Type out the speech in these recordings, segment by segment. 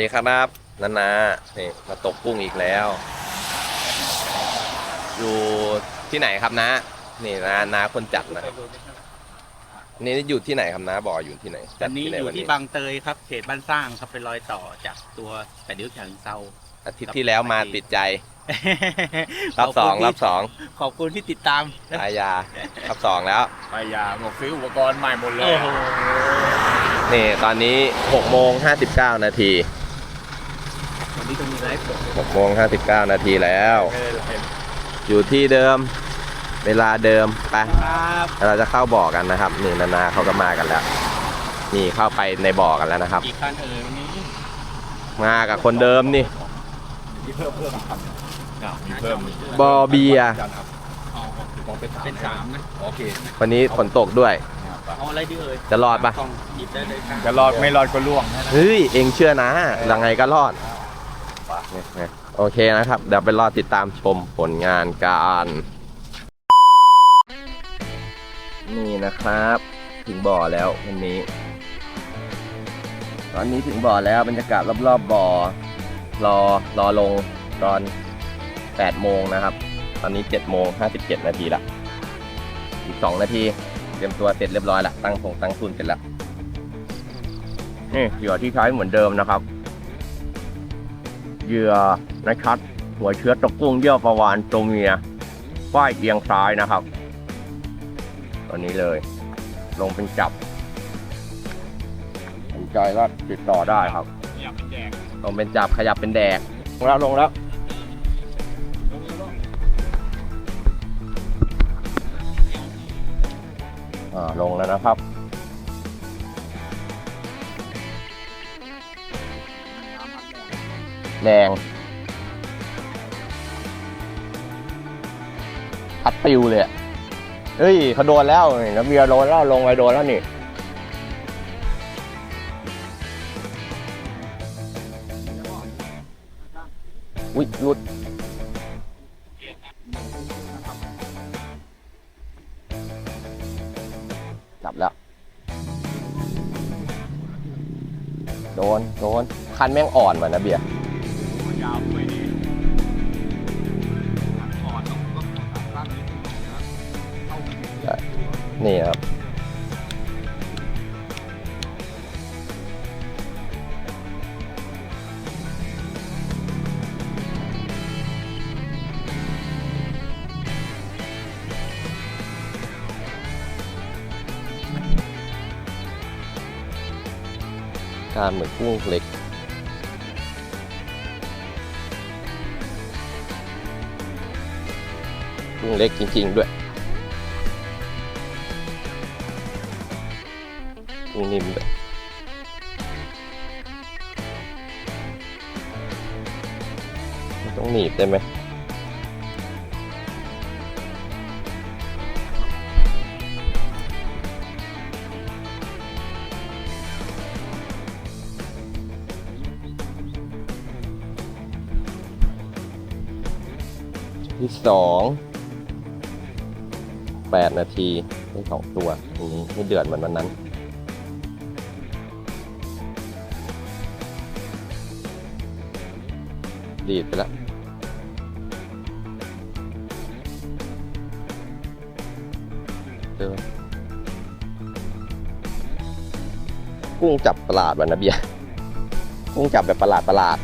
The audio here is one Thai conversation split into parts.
วัสดีครับนานานี่มาตกกุ้งอีกแล้ว อยู่ที่ไหนครับนะ นี่นานาคนจัดนะนี่อยู่ที่ไหนครับนะบอกอยู่ที่ไหนอันนี้ไหอยู่วัที่บางเตยครับ เขตบ้านสร้างครับเป็นรอยต่อจากตัวแต่เดี๋ยวฉะเชิงเซา อาทิตย์ที่แล้วมาติดใจรอบสองรอบสองขอบคุณที่ติดตามอายารอบสองแล้ว ไปยาบอกซื้ออุปกรณ์ใหม่หมดเลยโอ้โหนี่ตอนนี้6โมง59 นาทีวัน นี้ต้องมีไลฟ์สด6โมง59นาทีแล้วเออเห็นอยู่ที่เดิมเวลาเดิมไปครับเราจะเข้าบ่อกันนะครับนี่นานาเขาก็มากันแล้วนี่เข้าไปในบ่อกันแล้วนะครับกี่คันเอ่ยวันนี้มากับคนเดิมนี่มีเพิ่มเพิ่มครับอะมีเพิ่มบอเบียร์อ๋อของเป็นเป็นสามนะโอเควันนี้ฝนตกด้วยเอาอะไรดีเอ่ยจะรอดปะกล่องหยิบได้เลยครับจะรอดไม่รอดก็ล่วงเฮ้ยเองเชื่อนะยังไงก็รอดเนี่ยๆ โอเคนะครับ เดี๋ยวไปรอติดตามชมผลงานการ นี่นะครับ ถึงบ่อแล้ววันนี้ ตอนนี้ถึงบ่อแล้วบรรยากาศรอบๆบบ่อ รอรอลงตอน8โมงนะครับ ตอนนี้7โมง57 นาทีละอีก 2 นาที เตรียมตัวเสร็จเรียบร้อยละตั้งทงตั้งทุนเสร็จแล้วนี่เหยื่อที่ใช้เหมือนเดิมนะครับ เหยื่อนะครับ หัวเชื้อตะกุ้งเยื่อประวานตัวเมียฝ้ายเอียงซ้ายนะครับตัวนี้เลย ลงเป็นจับสนใจก็ติดต่อได้ครับอยากเป็นแจกลงเป็นจับขยับเป็นแดกลงแล้วลงแล้วอ่าลงแล้วนะครับ แดงพัดปิวเลยอะเฮ้ยเขาโดนแล้วนี่น้ำเบียร์โดนแล้วลงไปโดนแล้วนี่อุ๊ยหลุดจับแล้ว โดน โดน คันแม่งอ่อนเหมือนนะเบียร์ เหมือนกุ้งเล็ก กุ้งเล็กจริง ๆ ด้วยกุ้งนิ่มด้วยต้องหนีบได้ไหม ที่สองแปดนาทีได้สองตัวอืมไม่เดือดเหมือนวันนั้นดีดไปแล้วเจอกุ้งจับประหลาดวันนะเบียกุ้งจับแบบประหลาดประหลาด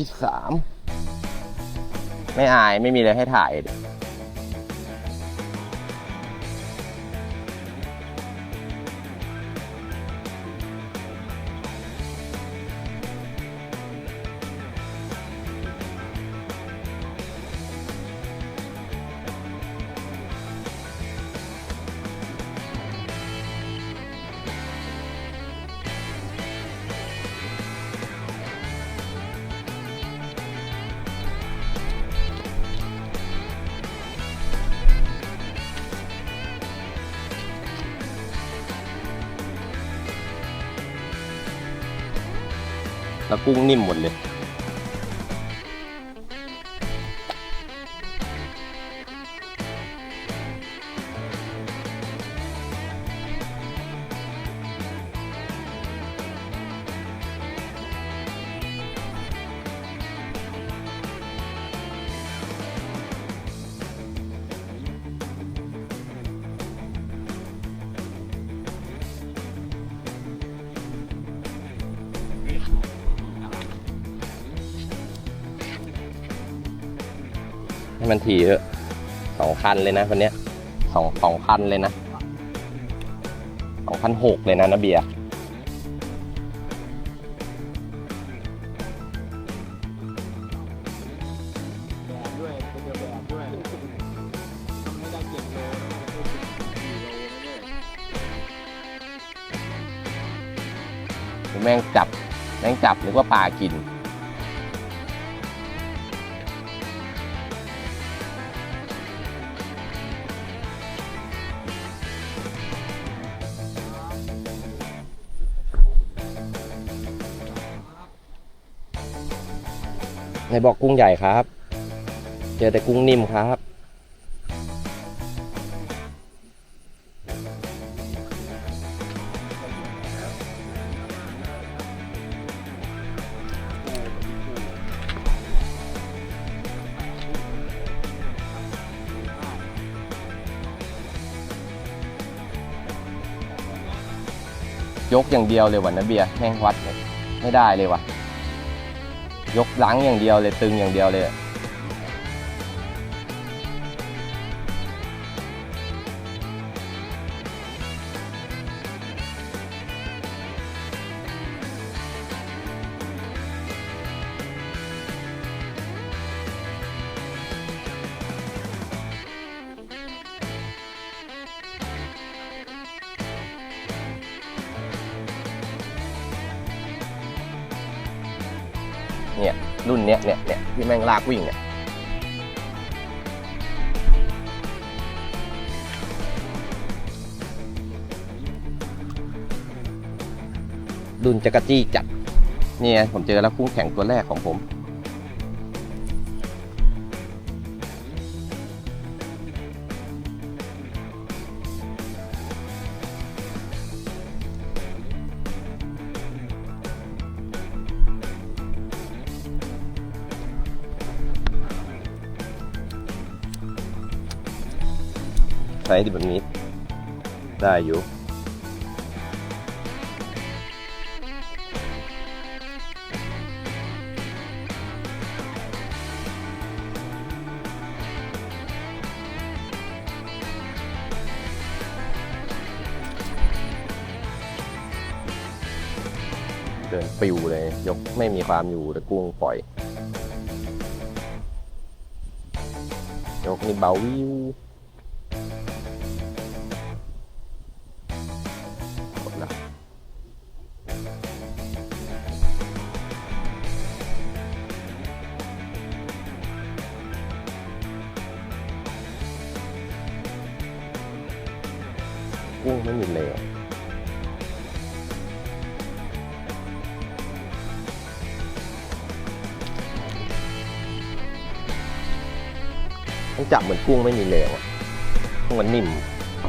ที่สามไม่อายไม่มีอะไรให้ถ่าย แล้วกุ้งนิ่มหมดเลยีเถอะสองคันเลยนะวันนี้สองสองคันเลยนะสองพันหกเลยนะนะเบียร์แม่งจับ แม่งจับนึกว่าปลากิน ในบอกกุ้งใหญ่ครับ เจอแต่กุ้งนิ่มครับยกอย่างเดียวเลยวันนะเบียร์แม่งวัดเลยไม่ได้เลยว่ะ ยกหลังอย่างเดียวเลยตึงอย่างเดียวเลยเนี่ย รุ่นจักรจี้จัดนี่ยผมเจอแล้วคู่แข่งตัวแรกของผม ใช้แบบนี้ได้อยู่ ปิวเลย ยกไม่มีความอยู่แต่กุ้งปล่อย ยกนี่เบาวิว จับเหมือนกุ้งไม่มีแรงอะกุ้งมันนิ่มเ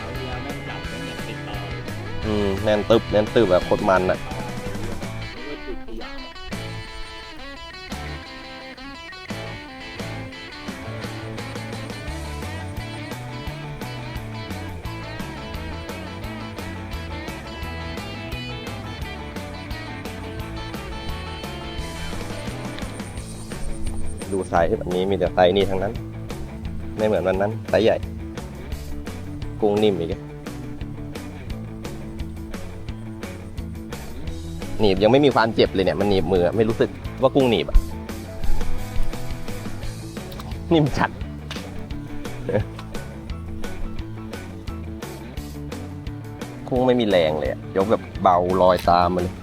ขาเรือแม่งจับแม่งยังติดต่อเลยอืมแน่นตึบแน่นตึบแบบโคตรมันอะ ดูไซส์แบบนี้มีแต่ไซส์นี่ทั้งนั้น ไม่เหมือนวันนั้นไซส์ใหญ่ กุ้งนิ่มอีกหนีบยังไม่มีความเจ็บเลยเนี่ยมันหนีบมือไม่รู้สึกว่ากุ้งหนีบอะนิ่มจัดกุ้งไม่มีแรงเลยยกแบบเบาลอยตามมาเลย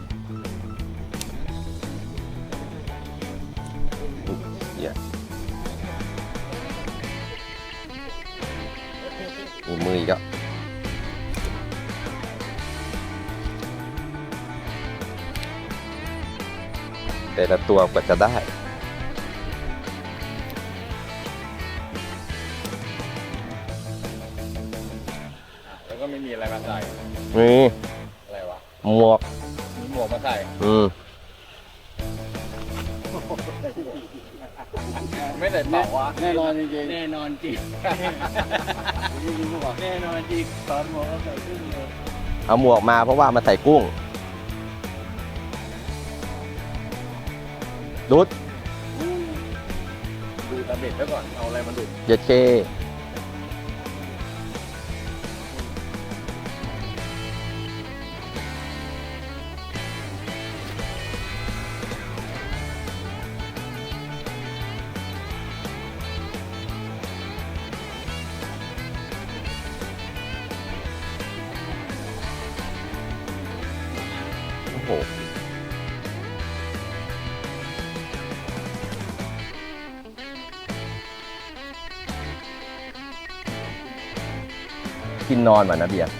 แต่ละตัวกว่าจะได้ แล้วก็ไม่มีอะไรมาใส่ นี่ อะไรวะ หมวก มีหมวกมาใส่ อืม ไม่ใส่เป่าวะแน่นอนจริงแน่นอนจริงๆนี่นี่บอกแน่นอนจริงตอนหมอใส่ขึ้นเลยเอาหมวกมาเพราะว่ามาใส่กุ้ง ดุดดูตะเบ็ดไว้ก่อน เอาอะไรมาดูดเย็ดเคโอ้โห กินนอนว่ะนะเบียร์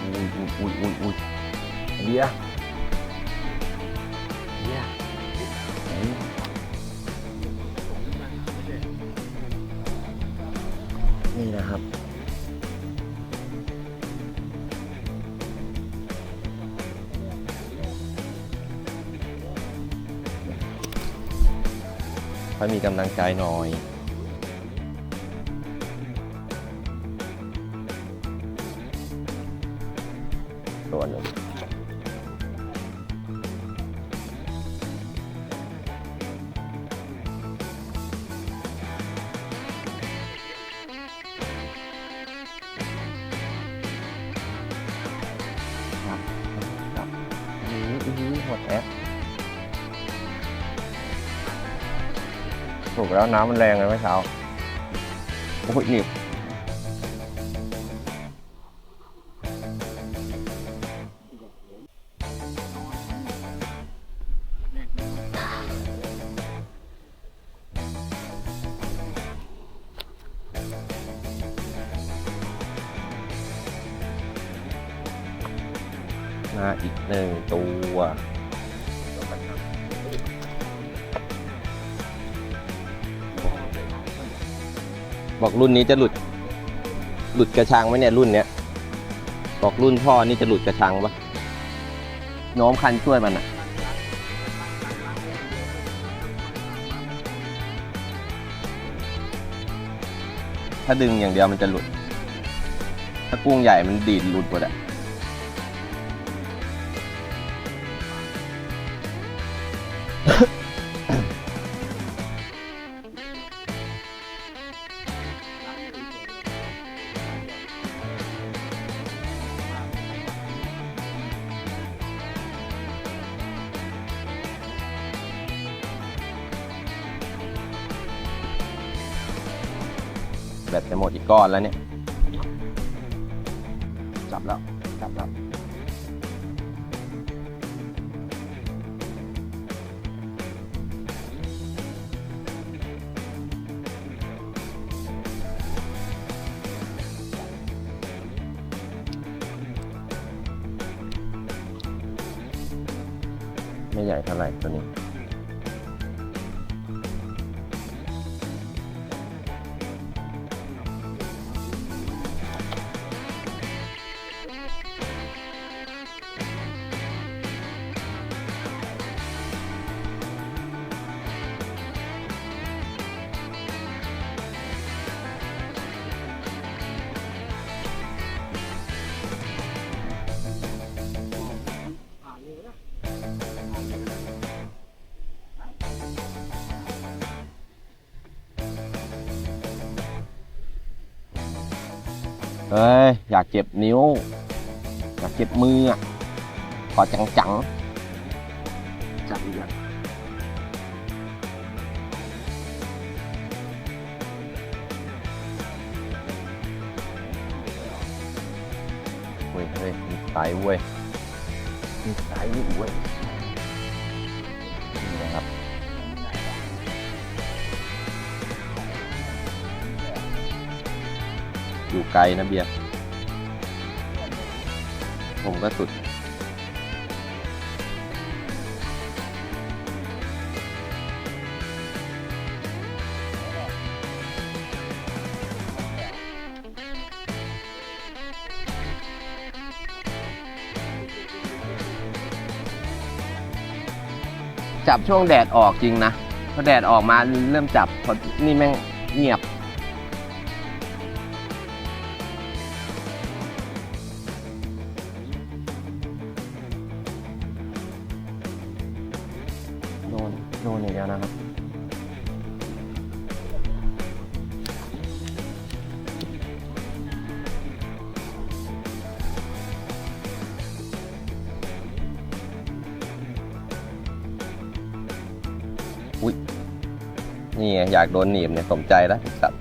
อุ้ยอุ้ยอุ้ยอุ้ยเบียร์เบียร์นี่นะครับค่อยมีกำลังใจหน่อย แล้วน้ำมันแรงเลยเมื่อเช้าโอ้ยนี่ รุ่นนี้จะหลุด หลุดกระชังไหมเนี่ยรุ่นเนี้ยบอกรุ่นพ่อนี่จะหลุดกระชังปะโน้มคันช่วยมันอะถ้าดึงอย่างเดียวมันจะหลุด ถ้ากุ้งใหญ่มันดีดหลุดหมดอะ ก้อนแล้วเนี่ย จับแล้ว จับแล้ว ไม่ใหญ่เท่าไหร่ตัวนี้ นิ้วแบบเจ็บมืออ่ขอจังจังจังจังเว้ยเฮ้ยมีสายเว้ยมีสายอยู่เว้ยนี่นะครับอยู่ไกลนะเบียร์ ผมก็สุด จับช่วงแดดออกจริงนะพอแดดออกมาเริ่มจับพอนี่แม่งเงียบ เงี้ยนะครับ อุ้ยนี่ไงอยากโดนหนีบเนี่ยสมใจแล้วไอ้สัต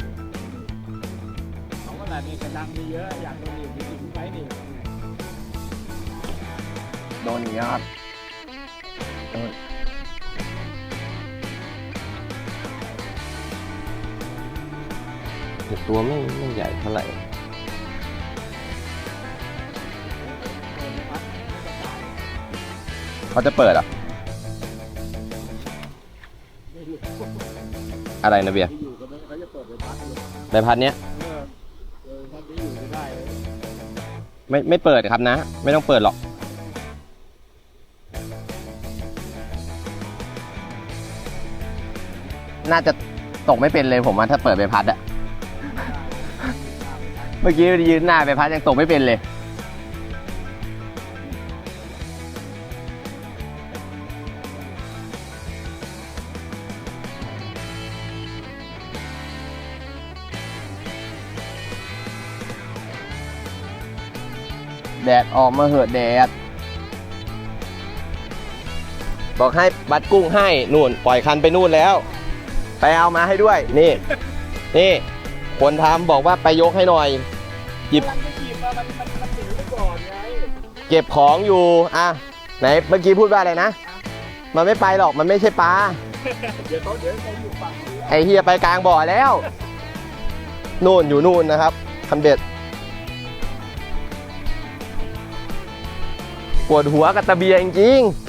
ท่าไหร่เขาจะเปิดอะ อะไรนะเบียร์ใบพัดเนี้ยไม่ไม่เปิดครับนะ ไม่ต้องเปิดหรอกน่าจะตกไม่เป็นเลยผมว่าถ้าเปิดใบพัดอะ มื่อกี้ยืนหน้าใบพัดยังตกไม่เป็นเลย แดดออกมาเหอะแดด บอกให้บัดกุ้งให้นู่น ปล่อยคันไปนู่นแล้ว ไปเอามาให้ด้วย นี่ นี่คนทำบอกว่าไปยกให้หน่อย หยิบกำลังจะหยิบมามันมันมันหนีไปก่อนไงเก็บของอยู่ อะ ไหน เมื่อกี้พูดว่าอะไรนะ มันไม่ไปหรอก มันไม่ใช่ปลา เดี๋ยวเขาเดี๋ยวเขาอยู่ฝั่งนี้ไอเฮียไปกลางบ่อแล้ว นู่นอยู่นู่นนะครับคันเบ็ด ปวดหัวกับตะเบียจริงๆ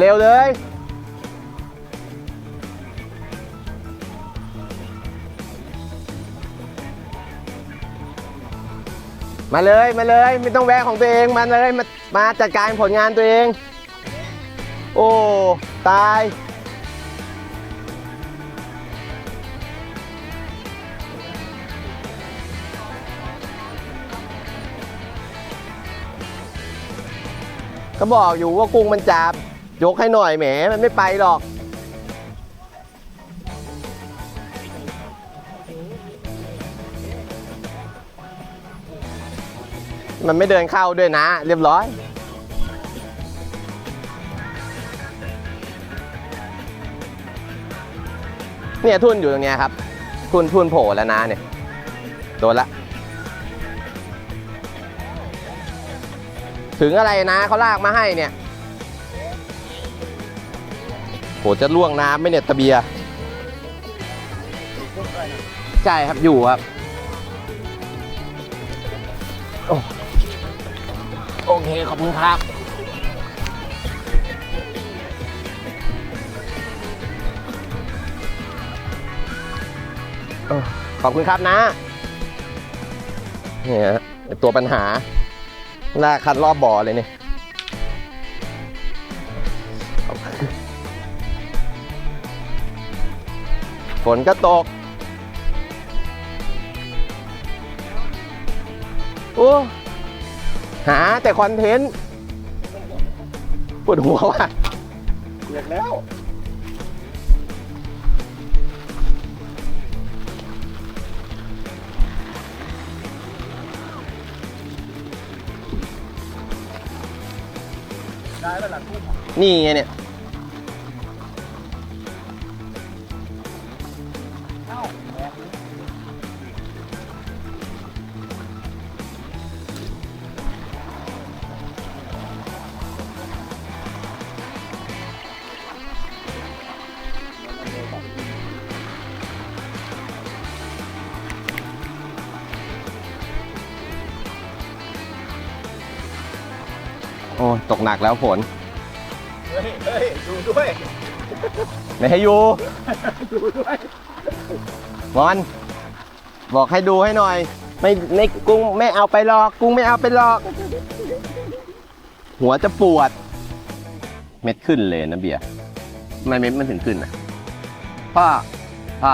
เร็วๆเลย มาเลยมาเลย ไม่ต้องแวะของตัวเอง มาเลยมามาจัดการผลงานตัวเอง โอ้ ตายก็บอกอยู่ว่ากุ้งมันจับ ยกให้หน่อยแหมมันไม่ไปหรอก มันไม่เดินเข้าด้วยนะ เรียบร้อยเนี่ยทุนอยู่ตรงเนี้ยครับทุนทุนโผล่แล้วนะเนี่ย โดนละ ถึงอะไรนะเขาลากมาให้เนี่ย โหจะล่วงน้ำไหมเนี่ยตะเบียร์ใช่ครับอยู่ครับ โอ้โอเค ขอบคุณครับเออขอบคุณครับนะเนี่ยฮะไอ้ตัวปัญหาหน้าคัดรอบบ่อเลยเนี่ย ฝนก็ตก โอ้หาแต่คอนเทนต์ปวดหัวว่ะเปียกแล้ว ได้แล้วหลังทุ่มนี่ไงเนี่ย ตกหนักแล้วฝนเฮ้ยเฮ้ยดูด้วยไม่ให้อยู่ดูด้วยงอนบอกให้ดูให้หน่อย ไม่ไม่กุ้งไม่เอาไปหรอก กุ้งไม่เอาไปหรอก หัวจะปวด เม็ดขึ้นเลยนะเบียร์ทำไมเม็ดมันถึงขึ้นอะพ่อพ่อ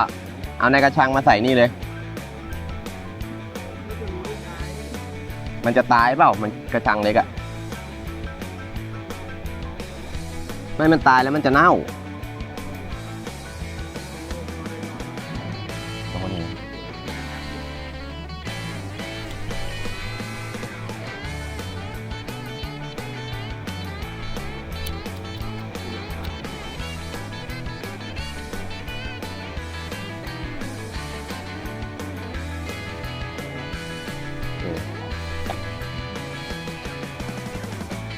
เอาในกระชังมาใส่นี่เลย มันจะตายเปล่า มันกระชังเล็กอะ ไม่มันตายแล้วมันจะเน่าตรงนี้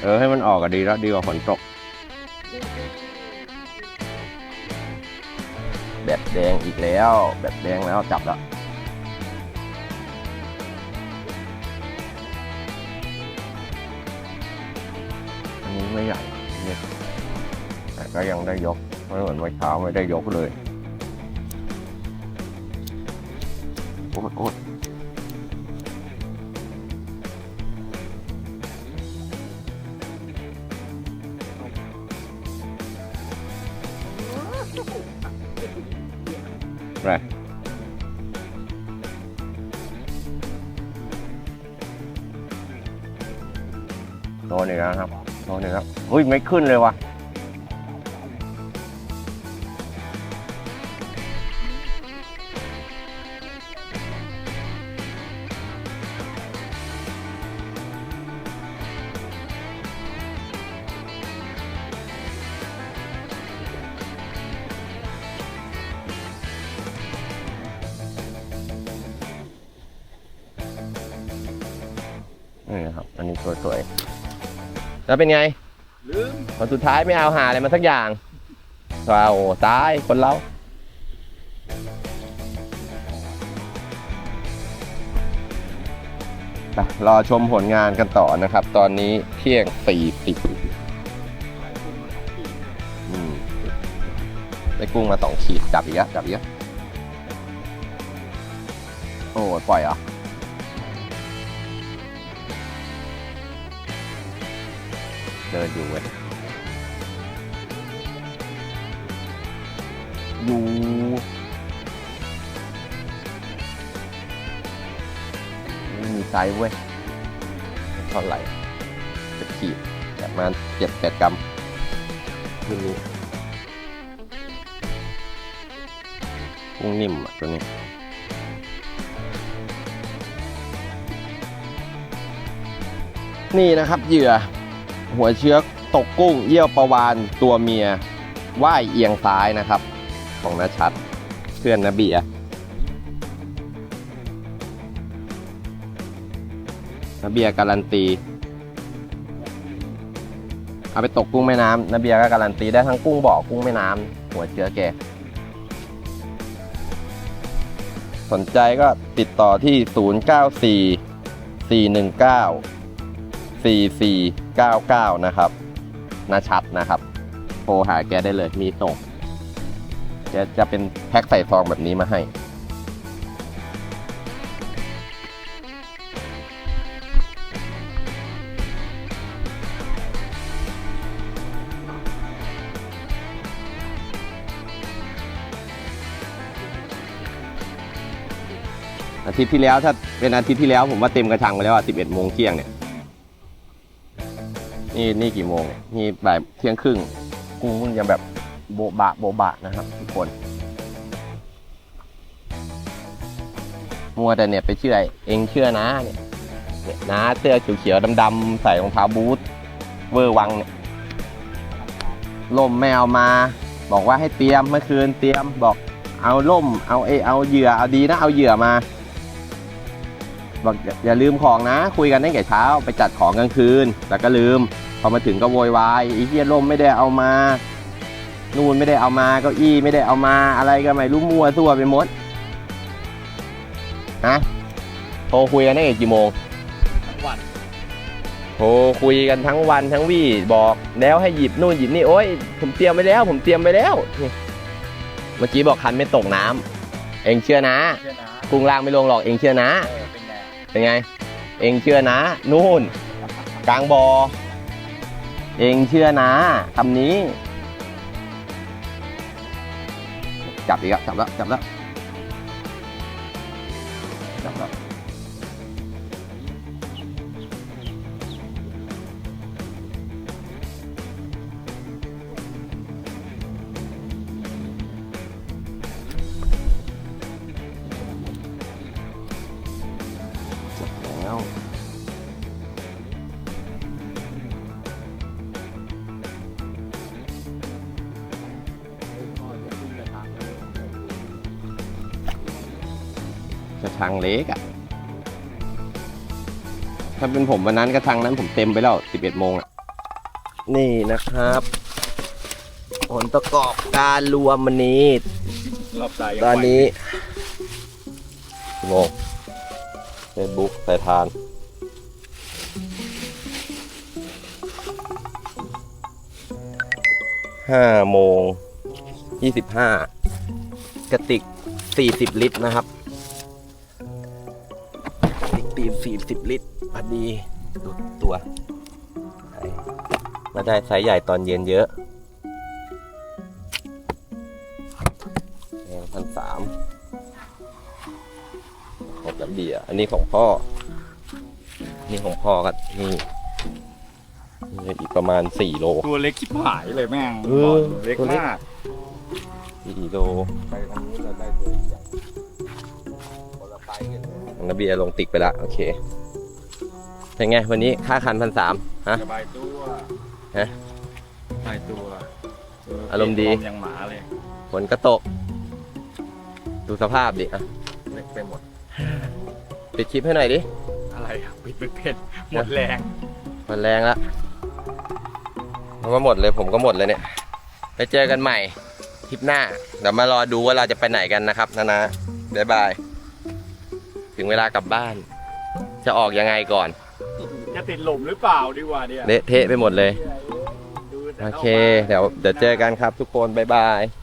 เออให้มันออกก็ดีแล้วดีกว่าฝนตก แดงอีกแล้วแบบแดงแล้วจับแล้วอันนี้ไม่ใหญ่เนี่ยแต่ก็ยังได้ยกไม่เหมือนเมื่อเช้าไม่ได้ยกเลยโอ๊ยโอ๊ย ไรโดนอีกแล้วครับโดนอีกแล้วเฮ้ยไม่ขึ้นเลยว่ะ แล้วเป็นไงลืมวันสุดท้ายไม่เอาหาอะไรมาสักอย่างว้าวตายคนเรารอชมผลงานกันต่อนะครับ ตอนนี้เที่ยงสี่สิบได้กุ้งมาสองขีดจับอีกแล้วจับอีกแล้วโอ้ปล่อยเหรอ่ เดินอยู่เว้ยอยู่ไม่มีไซส์เว้ยเท่าไหร่จะขีดประมาณเจ็ดแปดกรัมขึ้นนี้กุ้งนิ่มอะตัวนี้นี่นะครับเหยื่อ หัวเชื้อตกกุ้งเยี่ยวประวานตัวเมียว่ายเอียงซ้ายนะครับ ของนาชัดเพื่อนนาเบียนาเบียการันตี เอาไปตกกุ้งแม่น้ำนาเบียก็การันตีได้ทั้งกุ้งบ่อกุ้งแม่น้ำหัวเชื้อแกสนใจก็ติดต่อที่ 094 419 4499 นะครับนาชัดนะครับโทรหาแกได้เลยมีส่งแกจะเป็นแพ็คใส่ซองแบบนี้มาให้อาทิตย์ที่แล้วถ้าเป็นอาทิตย์ที่แล้วผมว่าเต็มกระชังไปแล้วอะ11โมงเที่ยงเนี่ย นี่นี่กี่โมงเนี่ยนี่บ่ายเที่ยงครึ่งกุ้งมันยังแบบโบบะโบบะนะครับ ทุกคน มัวแต่เนี่ยไปเชื่อเองเชื่อนะเนี่ยเนี่ยนะเสื้อเขียวๆดำๆใส่รองเท้าบูทเวอร์วังเนี่ยล่มไม่เอามา บอกว่าให้เตรียมเมื่อคืนเตรียมบอกเอาล่ม เอาเอเอาเหยื่อเอาดีนะเอาเหยื่อมาบอกอย่าอย่าลืมของนะ คุยกันตั้งแต่เช้า ไปจัดของกลางคืน แล้วก็ลืม พอมาถึงก็โวยวายไอ้เหี้ยล่มไม่ได้เอามา นู่นไม่ได้เอามาเก้าอี้ไม่ได้เอามาอะไรก็ไม่รู้มั่วซั่วไปหมดฮะโทรคุยกันได้กี่โมงทั้งวันโทรคุยกันทั้งวันทั้งวี่บอกแล้วให้หยิบนู่นหยิบนี่โอ้ยผมเตรียมไปแล้ว ผมเตรียมไปแล้วนี่เมื่อกี้บอกคันไม่ตกน้ำเองเชื่อนะเชื่อนะกุ้งล่างไม่ลงหรอกเองเชื่อนะเออเป็นไงเป็นไง เองเชื่อนะ นู่น กลางบอ่อ เองเชื่อนะคำนี้ จับอีกแล้วจับแล้ว จับแล้ว จับแล้ว ชังเล็กอะถ้าเป็นผมวันนั้นกระชังนั้นผมเต็มไปแล้ว11โมงอะนี่นะครับ ผลประกอบการรวมวันนี้ รอบตายยังตอนไหวนี้กี่โมงเฟซบุ๊กสายทานห้าโมงยี่สิบห้ากระติกสี่สิบลิตรนะครับ 40 ลิตรพอดีดูตัว มาได้ไซส์ใหญ่ตอนเย็นเยอะพันสามของน้ำเดียอันนี้ของพ่อ นี่ของพ่อกันนี่นอีกประมาณสี่โล ตัวเล็กที่ผายเลยแม่งเออเล็กมากสี่โล ไปทางนู้นเราได้ตัวใหญ่คนละไปกันเลย ของน้ำเบียร์ลงติ๊กไปละโอเคเป็นไงวันนี้ค่าคันพันสามฮะสบายตัวฮะสบายตัวเอารมณ์ดียังหมาเลยฝนก็ตก ดูสภาพดิอะเล็กไปหมดปิดคลิปให้หน่อยดิ อะไรอะปิดไม่เป็นหมดแรงมันแรงละมันก็หมดเลยผมก็หมดเลยเนี่ย ไปเจอกันใหม่ทริปหน้า เดี๋ยวมารอดูว่าเราจะไปไหนกันนะครับ นะนะบ๊ายบาย ถึงเวลากลับบ้าน จะออกยังไงก่อน จะติดหลุมหรือเปล่าดีกว่าเนี่ยเละเทะไปหมดเลย ดูแต่โอข้าเคมาเดี๋ยวเดี๋ยวเจอกันครับทุกคน บ๊ายบายบ